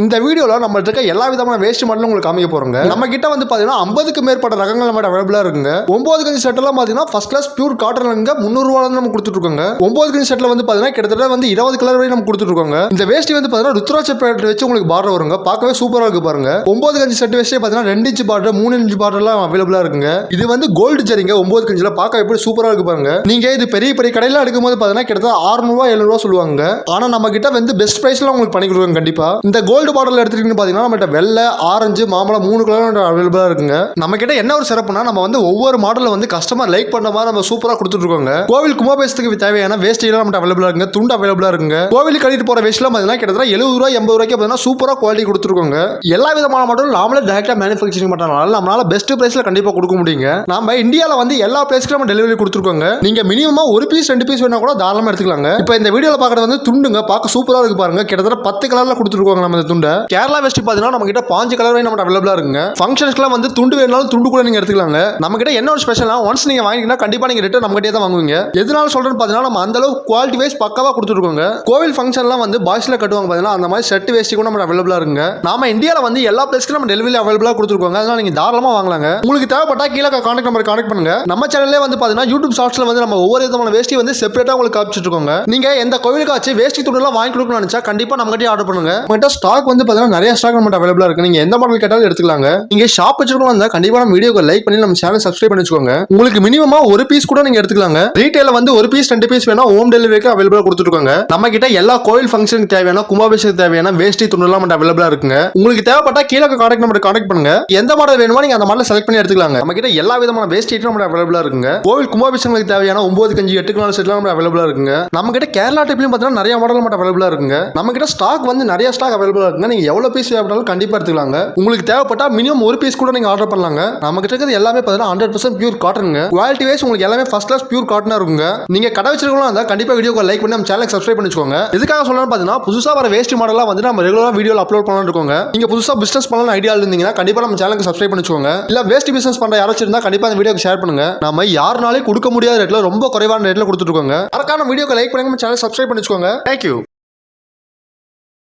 இந்த வீடியோவில் நம்மகிட்ட இருக்க எல்லா விதமான வேஸ்ட் மாடலும் உங்களுக்கு காமிக்க போறோங்க. நம்ம கிட்ட வந்து பார்த்தீங்கன்னா ஐம்பதுக்கு மேற்பட்ட ரகங்கள் நம்ம அவைலபிளாக இருக்குங்க. ஒன்பது கஞ்சி செட்டெல்லாம் பார்த்தீங்கன்னா ஃபர்ஸ்ட் கிளாஸ் பியூர் காட்டன்ங்க முந்நூறுவா நம்ம கொடுத்துட்டு இருக்கோங்க ஒன்பது கஞ்சி செட்டில் வந்து பார்த்தீங்கன்னா கிட்டத்தட்ட வந்து இருபது கலர் வரை நம்ம கொடுத்துட்டு இருக்கோங்க இந்த வேஷ்டி வந்து பார்த்தீங்கன்னா ருத்ராட்ச பேட்டர் வச்சு உங்களுக்கு பார்டர் வருங்க. பார்க்கவே சூப்பராக இருக்கு பாருங்க. ஒன்பது கஞ்சி செட் வேஸ்டே பார்த்தீங்கன்னா ரெண்டு இன்ச்சு பார்டர் மூணு இன்ச்சு பார்டர்லாம் அவைலபிளாக இருக்குங்க. இது வந்து கோல்டு சரிங்க. ஒன்பது கஞ்சில பார்க்க எப்படி சூப்பராக இருக்கு பாருங்க. நீங்க இது பெரிய பெரிய கடையில் எடுக்கும்போது பார்த்தீங்கன்னா கிட்டத்தட்ட அறுநூறுவா எழுநூறுவா சொல்லுவாங்க. ஆனா நம்ம கிட்ட வந்து பெஸ்ட் ப்ரைஸில் உங்களுக்கு பண்ணி கொடுக்குறோம் கண்டிப்பா. இந்த கோல்டு பாட்டில் எடுத்துக்கிட்டீங்கன்னு பார்த்தீங்கன்னா நம்மகிட்ட வெள்ளை ஆரஞ்சு மாம்பழம் மூணு கலர் அவைலபிளாக இருக்குங்க. நம்ம கிட்ட என்ன ஒரு சிறப்புனா நம்ம வந்து ஒவ்வொரு மாடலில் வந்து கஸ்டமர் லைக் பண்ண மாதிரி நம்ம சூப்பராக கொடுத்துருக்கோங்க கோவில் கும்பாபேசத்துக்கு தேவையான வேஸ்டிலாம் நம்மகிட்ட அவைலபிளாக இருக்குங்க. துண்டு அவைலபிளாக இருக்குங்க. கோவில் கழிட்டு போகிற வேஸ்ட்லாம் பார்த்தீங்கன்னா கிட்டத்தட்ட எழுபது ரூபாய் எண்பது ரூபாய்க்கு பார்த்தீங்கன்னா சூப்பராக குவாலிட்டி கொடுத்துருக்கோங்க. எல்லா விதமான மாடலும் நாமளே டேரெக்டாக மேனுஃபேக்சரிங் பண்ணுறதுனால நம்மளால பெஸ்ட் பிரைஸில் கண்டிப்பாக கொடுக்க முடியுங்க. நம்ம இந்தியாவில் வந்து எல்லா பிளேஸ்க்கு நம்ம டெலிவரி கொடுத்துருக்கோங்க. நீங்கள் மினிமமாக ஒரு பீஸ் ரெண்டு பீஸ் வேணா கூட தாராளமாக எடுத்துக்கலாங்க. இப்போ இந்த வீடியோவில் பார்க்குறது வந்து துண்டுங்க. பார்க்க சூப்பராக இருக்கு பாருங்க. கிட்டத்தட்ட பத்து கலரில் கொடுத்துருக்கோங்க நம்ம இந்த துண்டை. கேரளா வெஸ்ட் பார்த்தீங்கன்னா நம்ம கிட்ட பாஞ்சு கலர் வரை நம்ம அவைலபிளாக இருக்குங்க. ஃபங்க்ஷன்ஸ்க்குலாம் வந்து துண்டு வேணாலும் துண்டு கூட நீங்கள் எடுத்துக்கலாங்க. நம்ம கிட்ட என்ன ஒரு ஸ்பெஷல் ஒன்ஸ் நீங்கள் வாங்கிட்டீங்கன்னா கண்டிப்பாக நீங்க ரிட்டர்ன் நம்ம கிட்டே தான் வாங்குவீங்க. எதனால சொல்கிறேன்னு பார்த்தீங்கன்னா நம்ம அந்த அளவு குவாலிட்டி வைஸ் பக்காவாக கொடுத்துருக்கோங்க கோவில் ஃபங்க்ஷன்லாம் வந்து பாய்ஸில் கட்டுவாங்க பார்த்தீங்கன்னா அந்த மாதிரி செட் வேஸ்ட் கூட நம்ம அவைலபிளாக இருக்குங்க. நாம இந்தியாவில் வந்து எல்லா பிளேஸ்க்கும் நம்ம டெலிவரி அவைலபிளா கொடுத்துருக்கோங்க. அதனால நீங்கள் தாராளமாக வாங்கலாங்க. உங்களுக்கு தேவைப்பட்டா கீழே கான்டாக்ட் நம்பர் கான்டாக்ட் பண்ணுங்க. நம்ம சேனல்லே வந்து பார்த்தீங்கன்னா யூடியூப் ஷார்ட்ஸ்ல வந்து நம்ம ஒவ்வொரு விதமான வேஸ்டி வந்து செப்பரேட்டாக உங்களுக்கு காமிச்சிட்டு இருக்கோங்க நீங்க எந்த கோவிலுக்காச்சு வேஸ்டி துண்டுலாம் வாங்கி கொடுக்கணும்னு நினைச்சா கண்டிப்பாக நம்ம கிட்டே ஆர்டர் பண்ணுங்க. உங்கள்கிட்ட ஸ்டாக் வந்து பார்த்தீங்கன்னா நிறைய ஸ்டாக் நம்ம அவைலபிளாக இருக்கு. நீங்கள் எந்த மாடல் கேட்டாலும் எடுத்துக்கலாங்க. நீங்கள் ஷாப் வச்சிருக்கோம் இருந்தால் கண்டிப்பாக நம்ம வீடியோக்கு லைக் பண்ணி நம்ம சேனல் சப்ஸ்கிரைப் பண்ணி வச்சுக்கோங்க. உங்களுக்கு மினிமமாக ஒரு பீஸ் கூட நீங்கள் எடுத்துக்கலாங்க. ரீட்டைல வந்து ஒரு பீஸ் ரெண்டு பீஸ் வேணா ஹோம் டெலிவரிக்கு அவைலபிளாக கொடுத்துருக்காங்க நம்ம கிட்ட எல்லா கோயில் ஃபங்க்ஷனுக்கு தேவையான கும்பாபிஷேகத்துக்கு தேவையான வேஷ்டி துண்டுலாம் மட்டும் அவைலபிளாக இருக்குங்க. உங்களுக்கு தேவைப்பட்டா கீழே கான்டாக்ட் நம்பர் கான்டாக்ட் பண்ணுங்க. எந்த மாடல் வேணுமோ நீங்கள் அந்த மாடல் செலக்ட் பண்ணி எடுத்துக்கலாங்க. நம்ம கிட்ட எல்லா விதமான வேஸ்ட் ஐட்டம் நம்ம அவைலபிளாக இருக்குங்க. கோவில் கும்பாபிஷேகங்களுக்கு தேவையான ஒன்பது கஞ்சி எட்டு நாலு செட்லாம் நம்ம அவைலபிளாக இருக்குங்க. நம்ம கிட்ட கேரளா டைப்லையும் பார்த்தீங்கன்னா நிறைய மாடல் மட்டும் அவைலபிளாக இருக்குங்க. நம்ம கிட்ட ஸ்டாக் வந்து நிறைய ஸ்டாக் அவைலபிளாக இருக்குங்க நீங்கள் எவ்வளோ பீஸ் தேவைப்பட்டாலும் கண்டிப்பாக எடுத்துக்கலாங்க. உங்களுக்கு தேவைப்பட்டா மினிமம் ஒரு பீஸ் கூட நீங்கள் ஆர்டர் பண்ணலாங்க. நம்ம கிட்ட இருக்கிறது எல்லாமே பார்த்தீங்கன்னா ஹண்ட்ரட் பர்சன்ட் பியூர் காட்டனுங்க குவாலிட்டி வைஸ் உங்களுக்கு எல்லாமே ஃபர்ஸ்ட் கிளாஸ் பியூர் காட்டனாக இருக்குங்க. நீங்கள் கடை வச்சிருக்கலாம் இருந்தால் கண்டிப்பாக வீடியோ லைக் பண்ணி நம்ம சேனலுக்கு சப்ஸ்கிரைப் பண்ணிக்கோங்க. இதுக்காக சொல்லணும்னு பார்த்தீங்கன்னா புதுசாக வர வேஸ்ட் மாடலாக வந்து நம்ம ரெகுலராக வீடியோவில் அப்லோட் பண்ணலாம் இருக்கோங்க. நீங்கள் புதுசாக பிஸ்னஸ் பண்ணலாம் ஐடியா இருந்தீங்கன்னா கண்டிப்பாக நம்ம சேனலுக்கு சப்ஸ்கிரைப் பண்ணிக்கோங்க. இல்லை வேஸ்ட் பிசினஸ் பண்ணுற யாராச்சும் இருந்தால் கண்டிப்பாக அந்த வீடியோக்கு ஷேர் பண்ணுங்க. நம்ம யாருனாலே கொடுக்க முடியாத ரேட்டில் ரொம்ப குறைவான ரேட்டில் கொடுத்துருக்கோங்க இருக்கோங்க. அதுக்கான வீடியோக்கு லைக் பண்ணி நம்ம சேனல் சப்ஸ்கிரைப் பண்ணிக்கோங்க. தேங்க்யூ